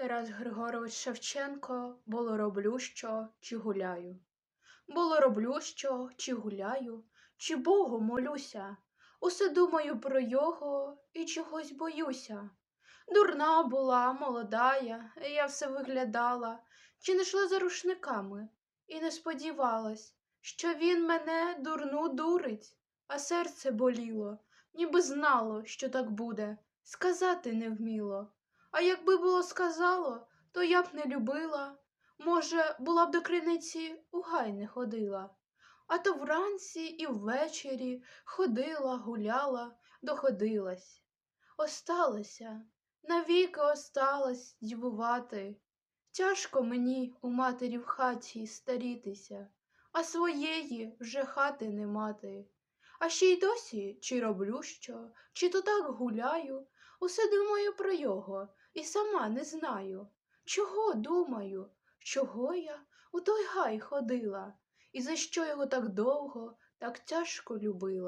Тарас Григорович Шевченко було роблю що чи гуляю. Було роблю що чи гуляю, чи Богу молюся. Усе думаю про його і чогось боюся. Дурна була, молодая, я все виглядала, чи не йшла за рушниками, і не сподівалась, що він мене дурну дурить, а серце боліло, ніби знало, що так буде, сказати не вміло. А якби було сказало, то я б не любила. Може, була б до криниці у гай не ходила. А то вранці і ввечері ходила, гуляла, доходилась. Осталася, навіки осталась дівувати. Тяжко мені у матері в хаті старітися, а своєї вже хати не мати. А ще й досі чи роблю що, чи то так гуляю, усе думаю про його і сама не знаю, чого думаю, чого я у той гай ходила, і за що його так довго, так тяжко любила.